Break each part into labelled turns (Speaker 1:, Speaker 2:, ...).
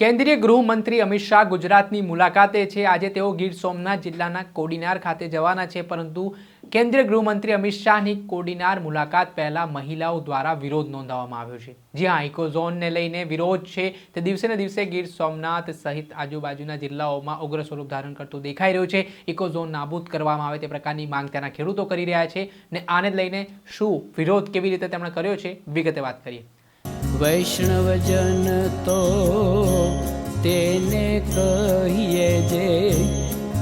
Speaker 1: કેન્દ્રીય ગૃહમંત્રી અમિત શાહ ગુજરાતની મુલાકાતે છે. આજે તેઓ ગીર સોમનાથ જિલ્લાના કોડીનાર ખાતે જવાના છે, પરંતુ કેન્દ્રીય ગૃહમંત્રી અમિત શાહની કોડીનાર મુલાકાત પહેલા મહિલાઓ દ્વારા વિરોધ નોંધાવવામાં આવ્યો છે. જી હા ઇકોઝોનને લઈને વિરોધ છે, તે દિવસે ને દિવસે ગીર સોમનાથ સહિત આજુબાજુના જિલ્લાઓમાં ઉગ્ર સ્વરૂપ ધારણ કરતું દેખાઈ રહ્યું છે. ઇકોઝોન નાબૂદ કરવામાં આવે તે પ્રકારની માંગ ત્યાંના ખેડૂતો કરી રહ્યા છે ને આને લઈને શું વિરોધ કેવી રીતે તેમણે કર્યો છે, વિગતે વાત કરીએ.
Speaker 2: વૈષ્ણવજન તો તેને કહીએ જે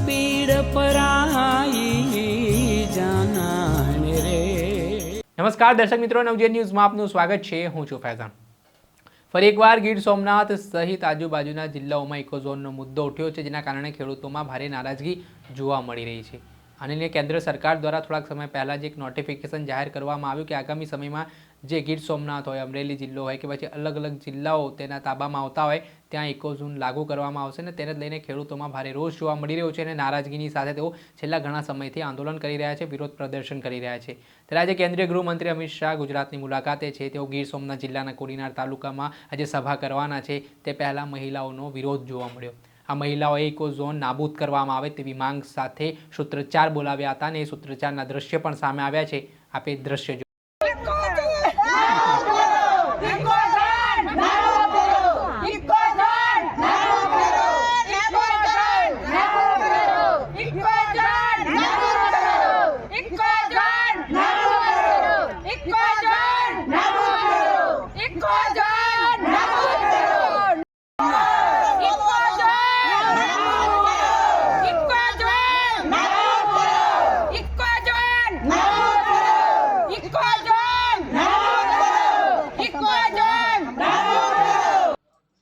Speaker 2: પીડ પરાઈ જાનાને રે.
Speaker 1: નમસ્કાર, દર્શક મિત્રો, નવજીવન ન્યૂઝમાં આપનું સ્વાગત છે. હું છું ફૈઝાન. ફરી એકવાર ગીર સોમનાથ સહિત આજુબાજુના જિલ્લાઓમાં ઇકોઝોનનો મુદ્દો ઉઠ્યો છે, જેના કારણે ખેડૂતોમાં ભારે નારાજગી જોવા મળી રહી છે. અને કેન્દ્ર સરકાર દ્વારા થોડાક સમય પહેલાં જ એક નોટિફિકેશન જાહેર કરવામાં આવ્યું કે આગામી સમયમાં જે ગીર સોમનાથ હોય, અમરેલી જિલ્લો હોય કે પછી અલગ અલગ જિલ્લાઓ તેના તાબામાં આવતા હોય, ત્યાં ઇકોઝોન લાગુ કરવામાં આવશે ને તેને લઈને ખેડૂતોમાં ભારે રોષ જોવા મળી રહ્યો છે અને નારાજગીની સાથે તેઓ છેલ્લા ઘણા સમયથી આંદોલન કરી રહ્યા છે, વિરોધ પ્રદર્શન કરી રહ્યા છે. ત્યારે આજે કેન્દ્રીય ગૃહમંત્રી અમિત શાહ ગુજરાતની મુલાકાતે છે. તેઓ ગીર સોમનાથ જિલ્લાના કોડીનાર તાલુકામાં આજે સભા કરવાના છે. તે પહેલાં મહિલાઓનો વિરોધ જોવા મળ્યો. આ મહિલાઓએ ઇકો ઝોન નાબૂદ કરવામાં આવે તેવી માંગ સાથે સૂત્રોચ્ચાર બોલાવ્યા હતા અને એ સૂત્રોચ્ચારના દ્રશ્ય પણ સામે આવ્યા છે. આપે દ્રશ્ય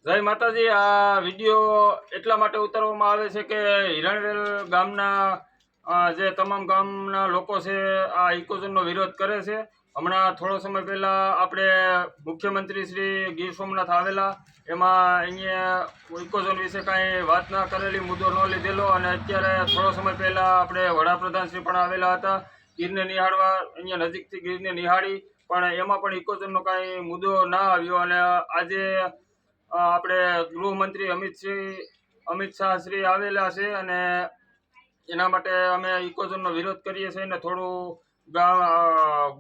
Speaker 3: જય માતાજી, આ વીડિયો એટલા માટે ઉતારવામાં આવે છે કે હિરણવેલ ગામના જે તમામ ગામના લોકો છે, આ ઇકોઝોનનો વિરોધ કરે છે. હમણાં થોડો સમય પહેલા આપણે મુખ્યમંત્રી શ્રી ગીર સોમનાથ આવેલા, એમાં અહીંયા ઇકોઝોન વિશે કાંઈ વાત ના કરેલી, મુદ્દો ન લીધેલો, અને અત્યારે થોડો સમય પહેલા આપણે વડાપ્રધાન શ્રી પણ આવેલા હતા. ગીરને નિહાળવા, અહીંયા નજીકથી ગીરને નિહાળી, પણ એમાં પણ ઇકોઝોનનો કાંઈ મુદ્દો ના આવ્યો, અને આજે આપણે ગૃહમંત્રી અમિત શ્રી, અમિત શાહ શ્રી આવેલા છે અને એના માટે અમે ઇકોઝોનનો વિરોધ કરીએ છીએ અને થોડું ગામ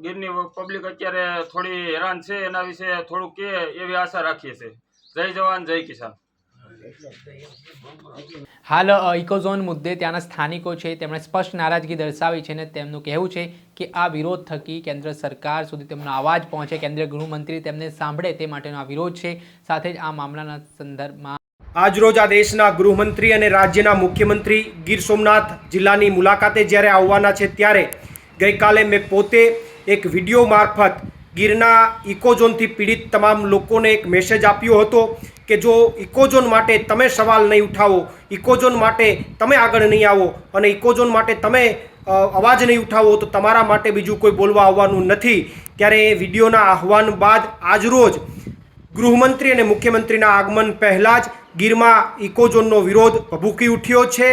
Speaker 3: ગીરની પબ્લિક અત્યારે થોડી હેરાન છે એના વિશે થોડું કે એવી આશા રાખીએ છીએ. જય જવાન, જય કિસાન.
Speaker 1: હાલ ઇકોઝોન મુદ્દે ત્યાંના સ્થાનિકો છે, તેમણે સ્પષ્ટ નારાજગી દર્શાવી છે અને તેમનું કહેવું છે કે આ વિરોધ થકી કેન્દ્ર સરકાર સુધી તેમનો અવાજ પહોંચે. કેન્દ્રીય ગૃહમંત્રી તેમને સાંભળે તે માટેનો આ વિરોધ છે. સાથે જ આ મામલાના સંદર્ભમાં
Speaker 4: આજરોજ આ દેશના ગૃહમંત્રી અને રાજ્યના મુખ્યમંત્રી ગીર સોમનાથ જિલ્લાની મુલાકાતે જ્યારે આવવાના છે ત્યારે ગઈકાલે મેં પોતે એક વીડિયો મારફત ગીરના ઇકોઝોનથી પીડિત તમામ લોકોને એક મેસેજ આપ્યો હતો કે જો ઇકોઝોન માટે તમે સવાલ નહીં ઉઠાવો, ઇકોઝોન માટે તમે આગળ નહીં આવો અને ઇકોઝોન માટે તમે અવાજ નહીં ઉઠાવો તો તમારા માટે બીજું કોઈ બોલવા આવવાનું નથી. ત્યારે એ વિડીયોના આહવાન બાદ આજરોજ ગૃહમંત્રી અને મુખ્યમંત્રીના આગમન પહેલાં જ ગીરમાં ઇકોઝોનનો વિરોધ ભભૂકી ઉઠ્યો છે.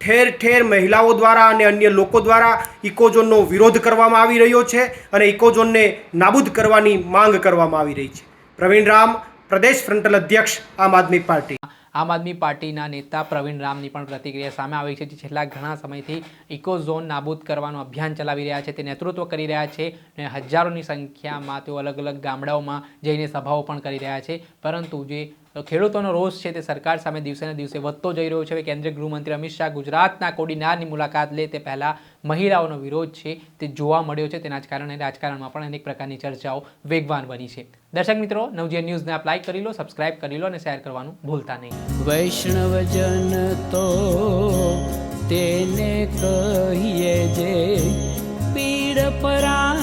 Speaker 4: ઠેર ઠેર મહિલાઓ દ્વારા અને અન્ય લોકો દ્વારા ઇકોઝોનનો વિરોધ કરવામાં આવી રહ્યો છે અને ઇકોઝોનને નાબૂદ કરવાની માંગ કરવામાં આવી રહી છે. પ્રવીણ રામ પ્રદેશ ફ્રન્ટલ અધ્યક્ષ આમ આદમી પાર્ટી.
Speaker 1: આમ આદમી પાર્ટીના નેતા પ્રવીણ રામની પણ પ્રતિક્રિયા સામે આવી છે, જે છેલ્લા ઘણા સમયથી ઇકો ઝોન નાબૂદ કરવાનું અભિયાન ચલાવી રહ્યા છે, તે નેતૃત્વ કરી રહ્યા છે અને હજારોની સંખ્યામાં તેઓ અલગ અલગ ગામડાઓમાં જઈને સભાઓ પણ કરી રહ્યા છે. પરંતુ જે ખેડૂતોનો રોષ છે તે સરકાર સામે દિવસે ને દિવસે વધતો જઈ રહ્યો છે. કેન્દ્રીય ગૃહમંત્રી અમિત શાહ ગુજરાતના કોડીનારની મુલાકાત લે તે પહેલાં મહિલાઓનો વિરોધ છે તે જોવા મળ્યો છે. તેના જ કારણે રાજકારણમાં પણ અનેક પ્રકારની ચર્ચાઓ વેગવાન બની છે. દર્શક મિત્રો, નવજીવન ન્યૂઝને આપ લાઇક કરી લો, સબસ્ક્રાઇબ કરી લો અને શેર કરવાનું ભૂલતા નહીં.
Speaker 2: વૈષ્ણવજન તો તેને કહીએ જે પીડ પર